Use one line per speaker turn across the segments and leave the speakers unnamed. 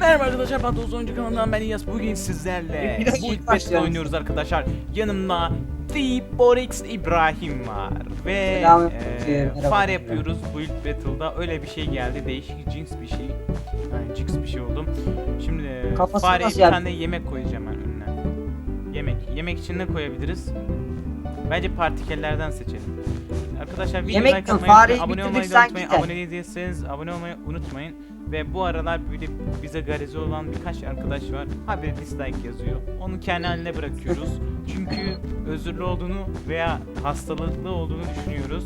Merhaba arkadaşlar Patos Oyuncu kanalından ben İlyas. Bugün sizlerle
Biraz
bu
ilk
oynuyoruz arkadaşlar. Yanımda Deeporix İbrahim var ve
Selam,
eee,
merhaba.
fare yapıyoruz bu ilk battle'da. Öyle bir şey geldi değişik cins bir şey. Yani cins bir şey oldum. Şimdi
Kafasını
fareye
nasıl
bir tane yemek koyacağım ben önüne. Yemek yemek için ne koyabiliriz? Bence partikellerden seçelim Arkadaşlar videoyu
Yemek
like atmayı,
Fareyi
abone olmayı da unutmayın. Abone değilseniz abone olmayı unutmayın. Ve bu aralar böyle bize garizi olan birkaç arkadaş var. Habire dislike yazıyor. Onu kendi haline bırakıyoruz. Çünkü özürlü olduğunu veya hastalıklı olduğunu düşünüyoruz.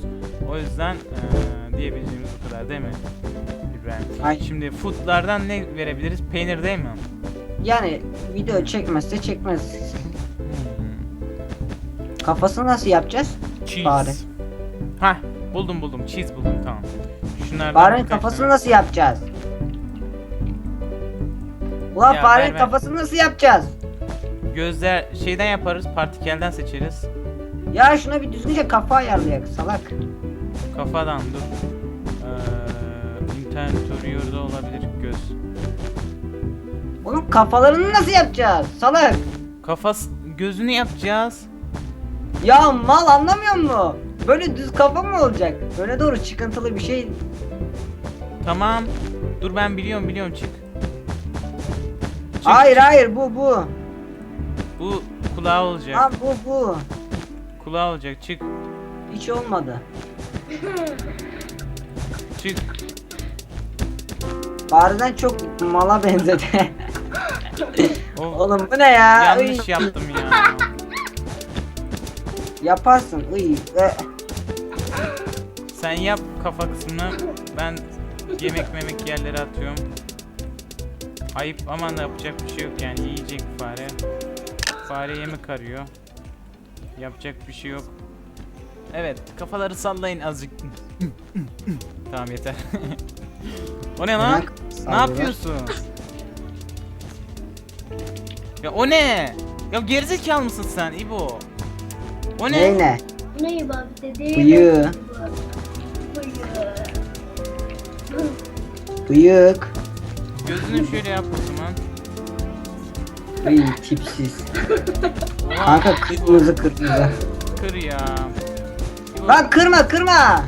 O yüzden eee, diyebileceğimiz bu kadar değil mi? İbrahim.
Aynen.
Şimdi foodlardan ne verebiliriz? Peynir değil mi?
Yani video çekmezse çekmez.
Hmm.
Kafasını nasıl yapacağız?
Cheese.
Fare.
Hah buldum buldum. Cheese buldum tamam. Şunlardan
Farenin
birkaç
kafasını
tane-
nasıl yapacağız? Ulan
Ya
farenin
ver, ver.
kafasını nasıl yapacağız?
Gözler şeyden yaparız, partikelden seçeriz.
Ya şuna bir düzgünce kafa ayarlayak salak.
Kafadan dur. Ee, interterior'da olabilir göz.
Oğlum kafalarını nasıl yapacağız? Salak.
Kafas gözünü yapacağız.
Ya mal anlamıyor musun? Böyle düz kafa mı olacak? Böyle doğru çıkıntılı bir şey.
Tamam. Dur ben biliyorum biliyorum çık. Çık,
hayır
çık.
hayır bu bu.
Bu kulağı olacak.
Ha bu bu.
Kulağı olacak. Çık.
Hiç olmadı.
Çık.
Fareden çok mala benzedi. Oğlum bu ne ya?
yanlış yaptım ya.
Yaparsın. Iy.
Sen yap kafa kısmını. Ben yemek memek yerlere atıyorum. Ayıp ama da yapacak bir şey yok yani yiyecek fare. Fare yemek arıyor. Yapacak bir şey yok. Evet kafaları sallayın azıcık. tamam yeter. o ne lan? Ne yapıyorsun? Ya o ne? Ya gerizekalı mısın sen İbo? O ne?
Ne ne?
Ne bak dedi.
Bıyığı. Bıyık.
Gözünü şöyle yap o zaman.
Iy tipsiz.
Oha,
Kanka kırmızı kırmızı.
Kır ya.
Lan kırma kırma.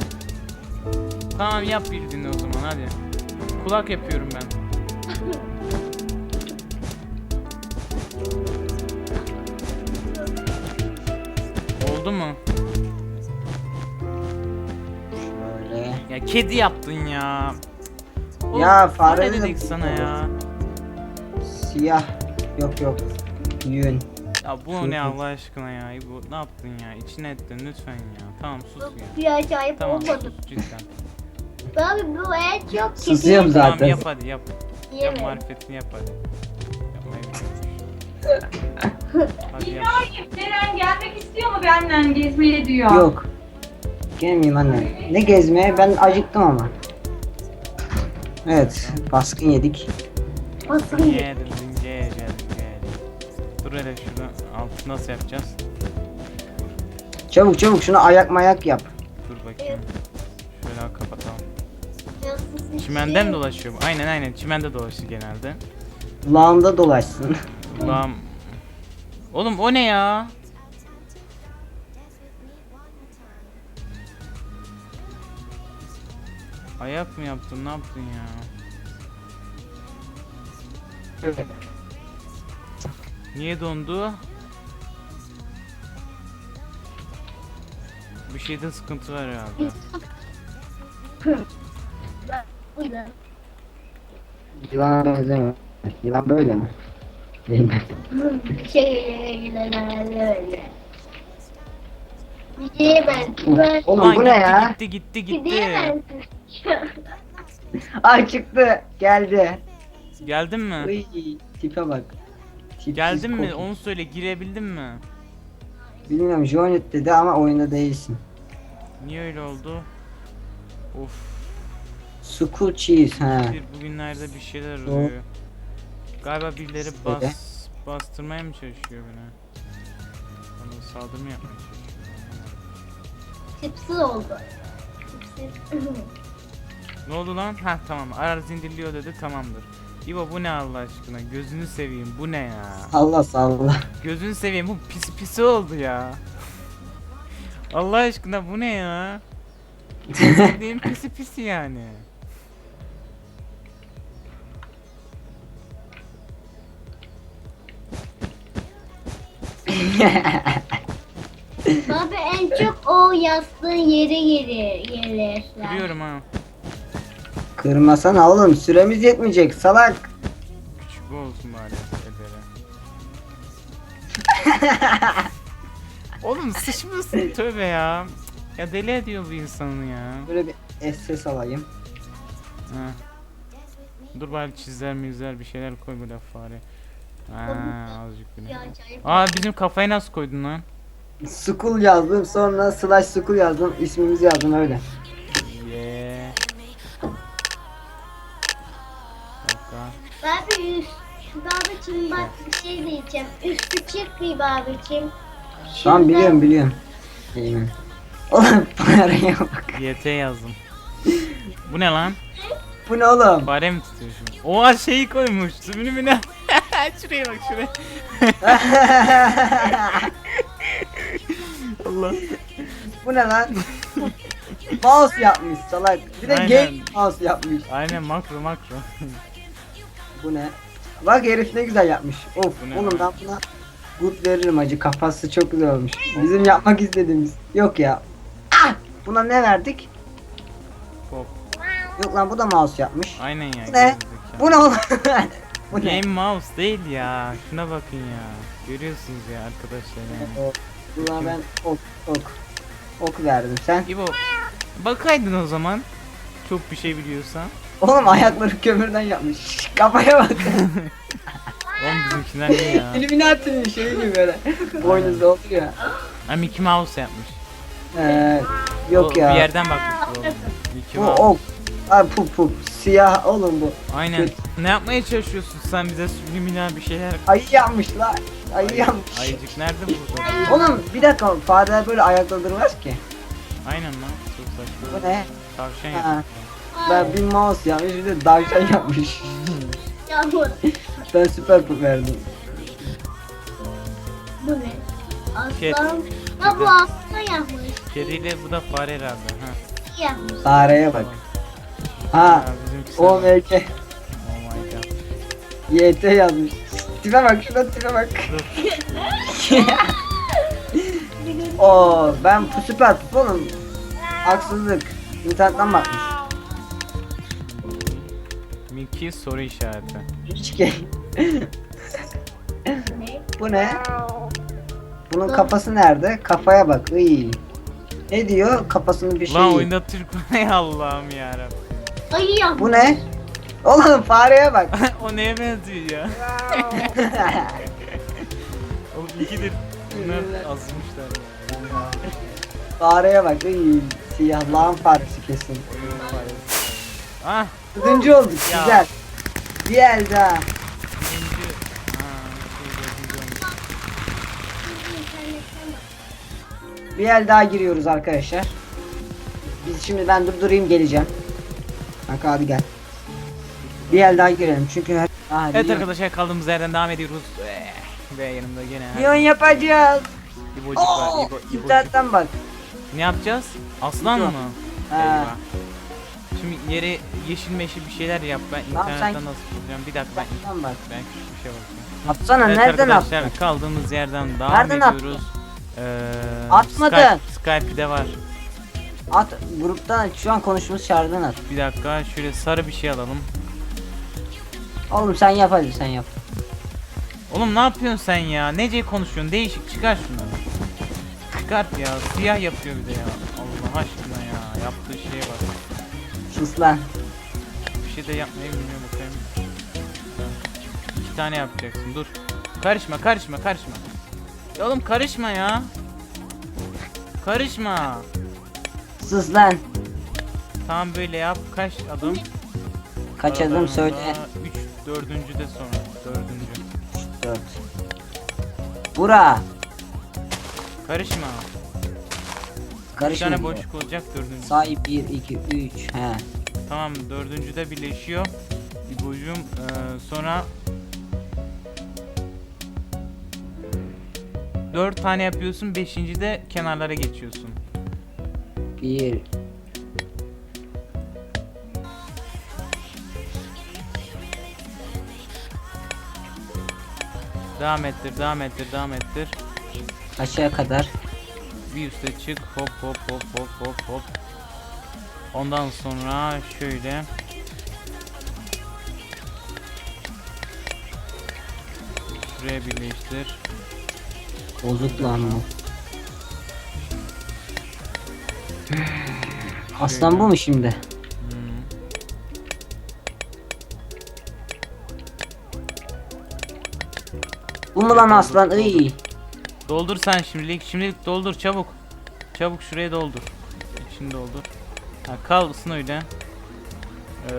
Tamam yap bildiğini o zaman hadi. Kulak yapıyorum ben. Oldu mu?
Şöyle.
Ya kedi yaptın ya. Oğlum,
Ya, fare
ne dedik sana ya?
Siyah. Yok yok. Yün.
Ya bu ne Allah aşkına ya? Bu ne yaptın ya? İçine ettin lütfen ya. Tamam sus ya.
Bir acayip
Tamam
olmadı.
sus cidden.
Abi bu et yok ki.
Susuyorum
Tamam
zaten.
yap hadi yap. Yap marifetini yap hadi. Yapmayı.
İbrahim, Ceren gelmek istiyor mu benden gezmeye diyor.
Yok. Gelmeyeyim anne. Ne gezmeye? Ben acıktım ama. Evet. Baskın yedik.
Nasıl
Yedim,
yedin?
yedim, yedim. Dur hele şurada altı nasıl yapacağız?
Çabuk çabuk şunu ayak mayak yap.
Dur bakayım. Şöyle kapatalım.
Yansız
Çimende mi
şey.
dolaşıyor bu? Aynen aynen çimende dolaşıyor genelde.
Lağımda dolaşsın.
Ulan. Oğlum o ne ya? Ayak mı yaptın? Ne yaptın ya? Niye dondu? Bir şeyde sıkıntı var herhalde.
Yılana benzemiyor. Yılan böyle mi? Değil mi?
Şey öyle. Gidemezsin. Ben
Oğlum
Lan
bu ne
gitti,
ya?
Gitti gitti gitti.
gidemezsin.
Ay çıktı. Geldi.
Geldin mi?
Uy, tipe bak. Tipsiz
Geldin mi? Onu söyle girebildin mi?
Bilmiyorum Jonet dedi ama oyunda değilsin.
Niye öyle oldu? Of.
School cheese ha.
Bir bugünlerde bir şeyler
Doğru.
oluyor. Galiba birileri
Söyle.
bas bastırmaya mı çalışıyor beni? Bana saldırı mı yapmaya çalışıyor?
Tipsiz oldu. Tipsiz.
Ne oldu lan? Ha tamam. Arar indiriliyor dedi tamamdır. İbo bu ne Allah aşkına? Gözünü seveyim. Bu ne ya?
Allah salla.
Gözünü seveyim. Bu pisi pisi oldu ya. Allah aşkına bu ne ya? Sevdiğim pisi pisi yani.
Baba en çok o yastığın yeri gelir. gelir.
Biliyorum ha.
Kırmasana oğlum süremiz yetmeyecek salak.
Küçük bu olsun bari edere. Oğlum sıçmıyorsun tövbe ya. Ya deli ediyor bu insanı ya.
Böyle bir ses alayım.
Ha. Dur bari çizer mizler bir şeyler koy böyle fare. Ha, azıcık bile.
Ya acayip.
Aa bizim kafayı nasıl koydun lan?
School yazdım sonra slash school yazdım ismimizi yazdım öyle.
Yeah. Dakika.
Babi üst. Babacım bak bir şey diyeceğim. Üstü çıkmıyor babacım.
Tamam biliyorum biliyorum. Eymen. Oğlum paraya bak.
YT yazdım. Bu ne lan?
Bu ne oğlum?
Fare mi tutuyor şu? Oha şeyi koymuş. Zümünü mü ne? şuraya bak şuraya. Allah.
Bu ne lan? mouse yapmış salak. Bir de
Aynen.
game mouse yapmış.
Aynen makro makro.
Bu ne? Bak herif ne güzel yapmış. Of
Bu ne
oğlum
lan?
ben buna good veririm acı kafası çok güzel olmuş. Bizim yapmak istediğimiz. Yok ya. Ah! Buna ne verdik?
Pop.
Yok lan bu da mouse yapmış.
Aynen ya.
Bu ne? Bu ne oğlum? bu ne?
Game mouse değil ya. Şuna bakın ya. Görüyorsunuz ya arkadaşlar yani.
O- Buna ben ok ok ok verdim. Sen
İbo bakaydın o zaman. Çok bir şey biliyorsan.
oğlum ayakları kömürden yapmış. Şşş, Kafaya bak.
Oğlum bizimkiler ne ya?
Illuminati'nin şeyi gibi böyle. Boynuzda olur ya.
Ha Mickey Mouse yapmış.
Ee, yok
O
ya.
Bir yerden bakmış oğlum. Mickey
Bu
Mouse.
ok. Ay pup pup. Siyah oğlum bu.
Aynen. Ne yapmaya çalışıyorsun sen bize subliminal bir şeyler?
Ayı yapmışlar. Ayı yapmış.
Ayıcık nerede burada?
Oğlum bir dakika fareler böyle ayakta durmaz ki.
Aynen lan. Çok saçma.
Bu ne?
Tavşan yapmış.
Ben bir mouse yapmış bir de tavşan yapmış.
Yağmur.
Ben süper pup verdim.
Bu ne? Aslan. Ha bu aslan yapmış.
Kediyle bu da fare herhalde. Ha.
İyi yapmış.
Fareye bak. Ha.
Bizimkisi.
O MK.
Oh my god.
YT yazmış. Tipe bak şuna tipe bak. Oo ben pu- süper pup oğlum. Haksızlık. İnternetten bakmış.
Mickey soru işareti.
Hiç ki. Bu ne? Bunun kafası nerede? Kafaya bak. Iy. Ne diyor? Kafasını bir şey.
Lan oyunda Türk ne Allah'ım yarabbim.
Ayı yapmış.
Bu ne? Oğlum fareye bak.
o neye benziyor ya? Oğlum ikidir. Bunlar azmışlar ya.
fareye bak. Iy. Siyah lağım faresi kesin.
Ah
Dördüncü olduk.
Ya.
Güzel. Bir el daha.
birinci. Ha.
Bir el daha giriyoruz arkadaşlar. Biz şimdi ben durdurayım geleceğim. Kanka hadi gel. Bir el daha girelim çünkü her... Aa,
Evet
Leon-
arkadaşlar kaldığımız yerden devam ediyoruz. Eh, Ve yanımda gene
Leon yapacağız.
İbocuk var.
Oo,
İbo, İbocuk.
internetten bak.
Ne yapacağız? Aslan mı?
Ha.
Eyvah. Şimdi yere yeşil meşil bir şeyler yap. Ben
Tamam, sen-
internetten nasıl bulacağım? Bir dakika ben,
İnternetten bak.
ben küçük bir şey bakayım.
Atsana
Evet
nereden
arkadaşlar
attın?
kaldığımız yerden devam
Nereden
ediyoruz. Ee,
Atmadın.
Skype, Skype'de var.
At gruptan şu an konuştuğumuz çağrıdan at.
Bir dakika şöyle sarı bir şey alalım.
Oğlum sen yap hadi sen yap.
Oğlum ne yapıyorsun sen ya? Nece konuşuyorsun? Değişik çıkar şunu. Çıkart ya. Siyah yapıyor bir de ya. Allah aşkına ya. Yaptığı şeye bak.
Sus lan.
Bir şey de yapmayı bilmiyor bakayım. İki tane yapacaksın. Dur. Karışma, karışma, karışma. Ya oğlum karışma ya. Karışma.
Sus lan.
Tamam böyle yap. Kaç adım?
Kaç adım söyle.
3, dördüncü de sonra. Dördüncü.
4. Bura.
Karışma. Bir
Karışma.
tane boşluk olacak dördüncü.
Say 1 2 3 he.
Tamam dördüncüde birleşiyor. İbocuğum eee, sonra dört tane yapıyorsun. Beşincide kenarlara geçiyorsun.
1
Devam ettir, devam ettir, devam ettir.
aşağı kadar.
Bir üste çık. Hop hop hop hop hop hop. Ondan sonra şöyle. Şuraya birleştir.
Bozuk Aslan bu mu şimdi? Bu mu lan aslan? Iy.
Doldur sen şimdilik. Şimdilik doldur çabuk. Çabuk şuraya doldur. İçini doldur. Ha, kalsın öyle. Ee,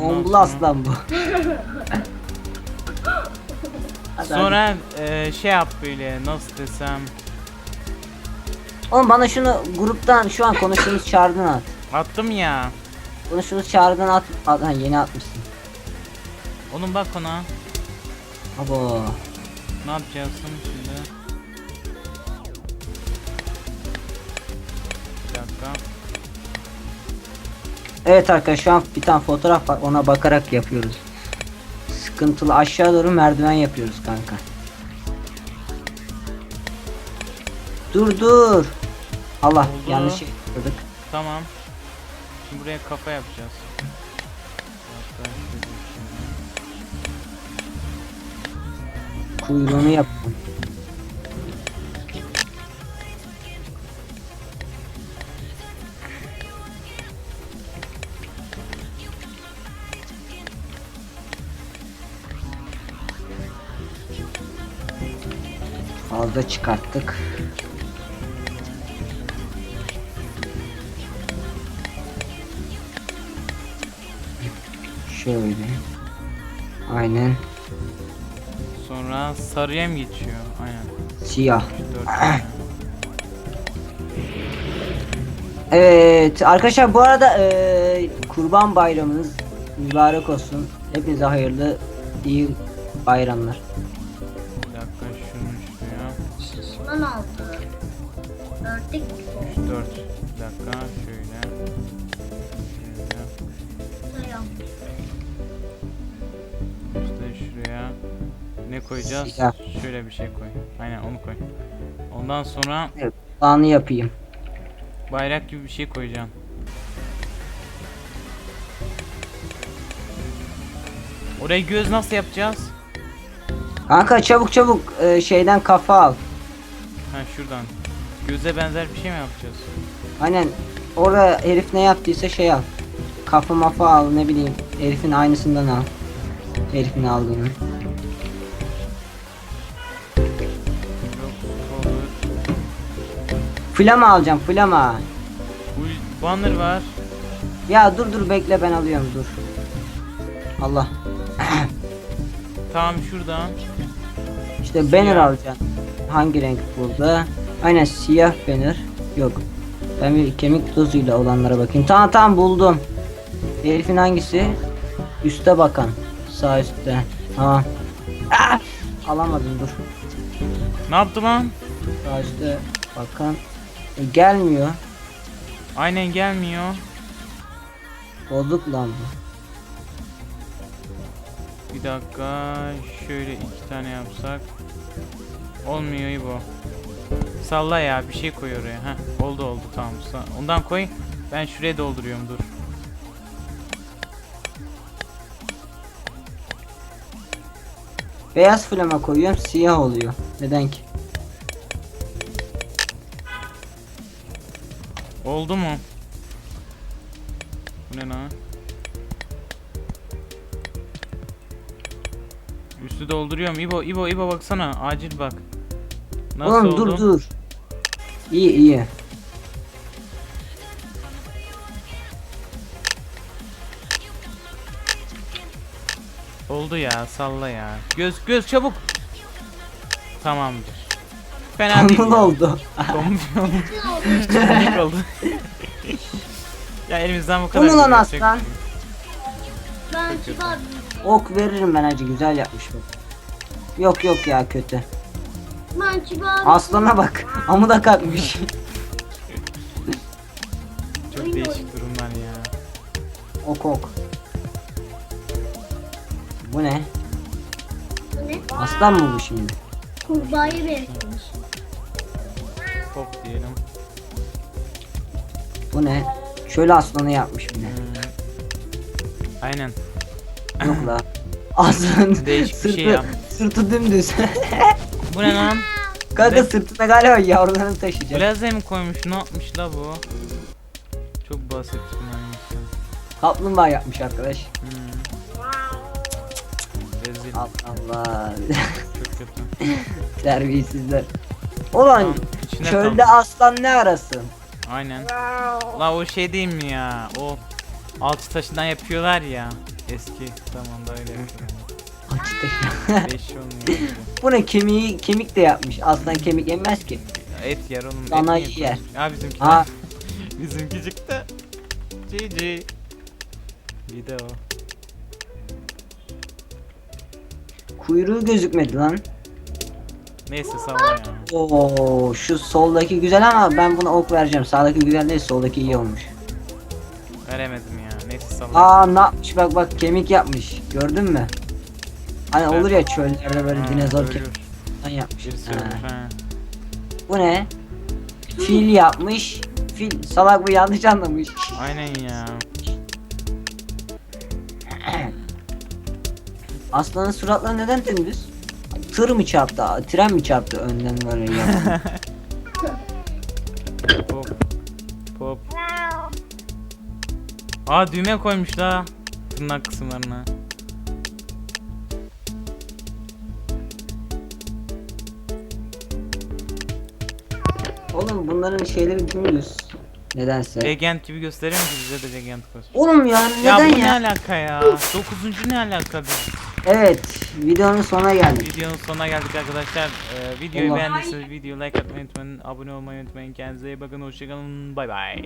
ondan
Ombul
sonra-
aslan bu. Hadi.
Sonra e, şey yap böyle nasıl desem.
Oğlum bana şunu gruptan şu an konuştuğumuz çağrıdan at.
Attım ya.
Konuştuğumuz çağrıdan at. at ha, yeni atmışsın.
Oğlum bak ona.
Abo.
Ne yapacaksın şimdi? Bir dakika.
Evet arkadaşlar şu an bir tane fotoğraf var ona bakarak yapıyoruz. Sıkıntılı aşağı doğru merdiven yapıyoruz kanka. Dur dur. Allah
Oldu.
yanlış yapıyorduk.
Tamam. Şimdi buraya kafa yapacağız.
Kuyruğunu yaptım. Fazla çıkarttık. Şöyle. Aynen.
Sonra sarıya mı geçiyor? Aynen.
Siyah.
Dört tane.
Evet arkadaşlar bu arada eee, kurban bayramınız mübarek olsun. Hepinize hayırlı iyi bayramlar.
Bir dakika şunu şuraya.
Şişman oldu. Gördük.
Üç, dört. Bir dakika. Şöyle. Ne koyacağız?
Siyah.
Şöyle bir şey koy. Aynen onu koy. Ondan sonra
Kulağını yapayım.
bayrak gibi bir şey koyacaksın. Orayı göz nasıl yapacağız?
Kanka çabuk çabuk eee, şeyden kafa al.
Ha şuradan. Göze benzer bir şey mi yapacağız?
Aynen orada herif ne yaptıysa şey al. Kafa mafa al ne bileyim herifin aynısından al. Herifin aldığını. Flama alacağım flama.
Bu banner var.
Ya dur dur bekle ben alıyorum dur. Allah.
Tamam şuradan.
İşte banner
Siyah.
alacaksın. Hangi renk burada? Aynen siyah banner. Yok. Ben bir kemik tozuyla olanlara bakayım. Tamam tamam buldum. Herifin hangisi? Üste bakan. Sağ üstte. Tamam. Ah! Alamadım dur.
Ne yaptı lan?
Sağ üstte bakan. E, gelmiyor.
Aynen gelmiyor.
Bozuk lan bu.
Bir dakika şöyle iki tane yapsak olmuyor İbo. Salla ya bir şey koy oraya. Heh, oldu oldu tamam. Ondan koy. Ben şuraya dolduruyorum dur.
Beyaz flama koyuyorum siyah oluyor. Neden ki?
Oldu mu? Bu ne lan? Üstü dolduruyorum. İbo, İbo, İbo baksana. Acil bak. Nasıl
Oğlum
oldu?
dur dur. İyi iyi.
Oldu ya, salla ya. Göz, göz çabuk. Tamamdır. Fena değil.
Tombul
ya.
oldu.
Oldu.
Ne oldu?
Ya elimizden bu kadar.
Bu mu lan
yapacak
aslan?
bir
Ben. Çiba
Ok veririm ben acı güzel yapmış bak. Yok yok ya kötü.
Ben Çiba
Aslana bak. Amı da kalkmış.
Çok değişik durumlar ya.
ok ok. Bu ne?
Bu ne?
Aslan mı bu şimdi?
Kurbağayı benzemiş.
Pop diyelim.
Bu ne? Şöyle aslanı yapmış bir de.
Hmm. Aynen.
Yok la. Aslan
Değişik bir şey
sırtı,
yapmış.
sırtı dümdüz.
Bu ne lan?
Kanka sırtına galiba yavrularını taşıyacak.
Blaze mi koymuş? Ne yapmış la bu? Çok basit bunların işte.
Kaplumbağa yapmış arkadaş.
Hmm. Rezil.
Allah Allah.
Çok kötü.
Terbiyesizler. Ulan
Tamam, içine
çölde
kaldı.
aslan ne arasın?
Aynen. La o şey değil mi ya? O altı taşından yapıyorlar ya. Eski zamanda öyle yapıyorlar.
Açıkçası.
Beş olmuyor.
Bu ne kemiği kemik de yapmış. Aslan kemik yemez ki.
Et yer oğlum. et
Dana
niye
yer.
Ya bizimki.
Ha.
bizimki çıktı. GG. Video.
Kuyruğu gözükmedi lan.
Neyse salla ya.
Oo şu soldaki güzel ama ben buna ok vereceğim. Sağdaki güzel değil soldaki iyi olmuş.
Veremedim ya. Neyse salla.
Aa ne yapmış bak bak kemik yapmış. Gördün mü? Hani
Evet.
olur ya çöllerde böyle
Ha,
dinozor
ölür.
kemik falan yapmış.
Birisi
Ha.
ölmüş ha.
Bu ne? Fil yapmış. Fil salak bu yanlış anlamış.
Aynen ya.
Aslanın suratları neden dümdüz? Tır mı çarptı? Tren mi çarptı önden böyle ya?
Pop. Pop. Aa düğme koymuş la. Tırnak kısımlarına.
Oğlum bunların şeyleri dümdüz. Nedense.
Legend gibi gösteriyor mu bize de legend koysun?
Oğlum ya
Ya
neden
bu
ya?
ne alaka ya? Dokuzuncu ne alaka biz?
Evet, videonun sonuna geldik.
Videonun sonuna geldik arkadaşlar. Ee, videoyu
Allah.
beğendiyseniz video like atmayı unutmayın. Abone olmayı unutmayın. Kendinize iyi bakın. Hoşçakalın. Bay bay.